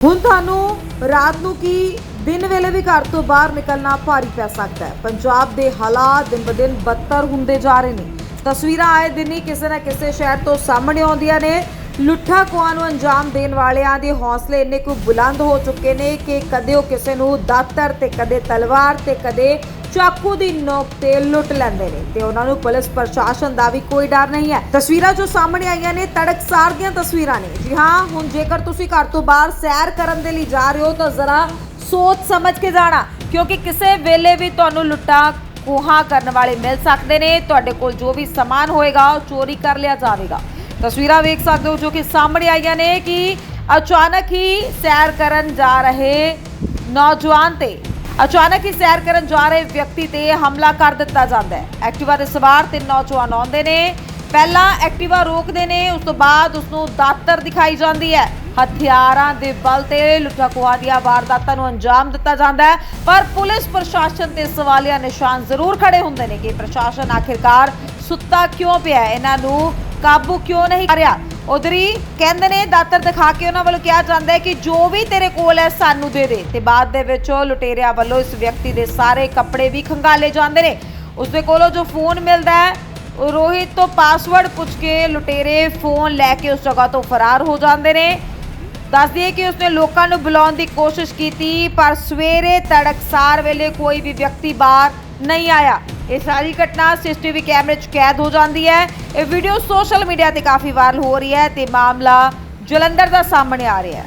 ਹੁਣ ਤੁਹਾਨੂੰ ਰਾਤ ਨੂੰ ਕੀ ਦਿਨ ਵੇਲੇ ਵੀ ਘਰ ਤੋਂ ਬਾਹਰ ਨਿਕਲਣਾ ਭਾਰੀ ਪੈ ਸਕਦਾ ਹੈ। ਪੰਜਾਬ ਦੇ ਹਾਲਾਤ ਦਿਨ ਬ ਦਿਨ ਬਦਤਰ ਹੁੰਦੇ ਜਾ ਰਹੇ ਨੇ। ਤਸਵੀਰਾਂ ਆਏ ਦਿਨ ਹੀ ਕਿਸੇ ਨਾ ਕਿਸੇ ਸ਼ਹਿਰ ਤੋਂ ਸਾਹਮਣੇ ਆਉਂਦੀਆਂ ਨੇ। ਲੁੱਟਾਂ ਖੋਹਾਂ ਨੂੰ ਅੰਜਾਮ ਦੇਣ ਵਾਲਿਆਂ ਦੇ ਹੌਸਲੇ ਇੰਨੇ ਕੁ ਬੁਲੰਦ ਹੋ ਚੁੱਕੇ ਨੇ ਕਿ ਕਦੇ ਉਹ ਕਿਸੇ ਨੂੰ ਦਾਤਰ ਤੇ ਕਦੇ ਤਲਵਾਰ ਤੇ ਕਦੇ ਚਾਕੂ ਦੀ ਨੋਕ ਤੇ ਲੁੱਟ ਲੈਂਦੇ ਨੇ ਤੇ ਉਹਨਾਂ ਨੂੰ ਪੁਲਿਸ ਪ੍ਰਸ਼ਾਸਨ ਦਾ ਵੀ ਕੋਈ ਡਰ ਨਹੀਂ ਹੈ। ਤਸਵੀਰਾਂ ਜੋ ਸਾਹਮਣੇ ਆਈਆਂ ਨੇ ਤੜਕਸਾਰ ਦੀਆਂ ਤਸਵੀਰਾਂ ਨੇ। ਜੀ ਹਾਂ, ਹੁਣ ਜੇਕਰ ਤੁਸੀਂ ਘਰ ਤੋਂ ਬਾਹਰ ਸੈਰ ਕਰਨ ਦੇ ਲਈ ਜਾ ਰਹੇ ਹੋ ਤਾਂ ਜ਼ਰਾ ਸੋਚ ਸਮਝ ਕੇ ਜਾਣਾ, ਕਿਉਂਕਿ ਕਿਸੇ ਵੇਲੇ ਵੀ ਤੁਹਾਨੂੰ ਲੁੱਟਾਂ ਕੋਹਾਂ ਕਰਨ ਵਾਲੇ ਮਿਲ ਸਕਦੇ ਨੇ। ਤੁਹਾਡੇ ਕੋਲ ਜੋ ਵੀ ਸਮਾਨ ਹੋਏਗਾ, ਉਹ ਚੋਰੀ ਕਰ ਲਿਆ ਜਾਵੇਗਾ। ਤਸਵੀਰਾਂ ਵੇਖ ਸਕਦੇ ਹੋ ਜੋ ਕਿ ਸਾਹਮਣੇ ਆਈਆਂ ਨੇ ਕਿ ਅਚਾਨਕ ਹੀ ਸੈਰ ਕਰਨ ਜਾ ਰਹੇ ਨੌਜਵਾਨ ਤੇ ਅਚਾਨਕ ਹੀ ਸੈਰ ਕਰਨ ਜਾ ਰਹੇ ਵਿਅਕਤੀ ਤੇ ਹਮਲਾ ਕਰ ਦਿੱਤਾ ਜਾਂਦਾ ਹੈ। ਐਕਟਿਵਾ ਦੇ ਸਵਾਰ ਤਿੰਨ ਨੌਜਵਾਨ ਆਉਂਦੇ ਨੇ। ਪਹਿਲਾਂ ਐਕਟਿਵਾ ਰੋਕਦੇ ਨੇ, ਉਸ ਤੋਂ ਬਾਅਦ ਉਸ ਨੂੰ ਦਾਤਰ ਦਿਖਾਈ ਜਾਂਦੀ ਹੈ। ਹਥਿਆਰਾਂ ਦੇ ਬਲ ਤੇ ਲੁੱਟਾਂ ਖੋਹਾਂ ਦੀਆਂ ਵਾਰਦਾਤਾਂ ਨੂੰ ਅੰਜਾਮ ਦਿੱਤਾ ਜਾਂਦਾ ਹੈ। ਪਰ ਪੁਲਿਸ ਪ੍ਰਸ਼ਾਸਨ ਤੇ ਸਵਾਲੀਆ ਨਿਸ਼ਾਨ ਜ਼ਰੂਰ ਖੜੇ ਹੁੰਦੇ ਨੇ ਕਿ ਪ੍ਰਸ਼ਾਸਨ ਆਖਿਰਕਾਰ ਸੁੱਤਾ ਕਿਉਂ ਪਿਆ ਇਹਨਾਂ ਨੂੰ ਕਾਬੂ ਕਿਉਂ ਨਹੀਂ ਕਰ ਰਿਹਾ? ਉਧਰੀ ਕਹਿੰਦੇ ਨੇ ਦਾਤਰ ਦਿਖਾ ਕੇ ਉਹਨਾਂ ਵੱਲੋਂ ਕਿਹਾ ਜਾਂਦਾ ਹੈ ਕਿ ਜੋ ਵੀ ਤੇਰੇ ਕੋਲ ਹੈ, ਸਾਨੂੰ ਦੇ ਦੇ। ਤੇ ਬਾਅਦ ਦੇ ਵਿੱਚ ਉਹ ਲੁਟੇਰਿਆਂ ਵੱਲੋਂ ਇਸ ਵਿਅਕਤੀ ਦੇ ਸਾਰੇ ਕੱਪੜੇ ਵੀ ਖੰਗਾਲੇ ਜਾਂਦੇ ਨੇ। ਉਸ ਦੇ ਕੋਲੋਂ ਜੋ ਫੋਨ ਮਿਲਦਾ ਹੈ ਉਹ ਰੋਹਿਤ ਤੋਂ ਪਾਸਵਰਡ ਪੁੱਛ ਕੇ ਲੁਟੇਰੇ ਫੋਨ ਲੈ ਕੇ ਉਸ ਜਗ੍ਹਾ ਤੋਂ ਫਰਾਰ ਹੋ ਜਾਂਦੇ ਨੇ। ਦੱਸ ਦਈਏ ਕਿ ਉਸਨੇ ਲੋਕਾਂ ਨੂੰ ਬੁਲਾਉਣ ਦੀ ਕੋਸ਼ਿਸ਼ ਕੀਤੀ, ਪਰ ਸਵੇਰੇ ਤੜਕਸਾਰ ਵੇਲੇ ਕੋਈ ਵੀ ਵਿਅਕਤੀ ਬਾਹਰ ਨਹੀਂ ਆਇਆ। ਇਹ ਸਾਰੀ ਘਟਨਾ ਸੀਸੀਟੀਵੀ ਕੈਮਰੇ 'ਚ ਕੈਦ ਹੋ ਜਾਂਦੀ ਹੈ। ਇਹ ਵੀਡੀਓ ਸੋਸ਼ਲ ਮੀਡੀਆ ਤੇ ਕਾਫੀ ਵਾਇਰਲ ਹੋ ਰਹੀ ਹੈ ਤੇ ਮਾਮਲਾ ਜਲੰਧਰ ਦਾ ਸਾਹਮਣੇ ਆ ਰਿਹਾ ਹੈ।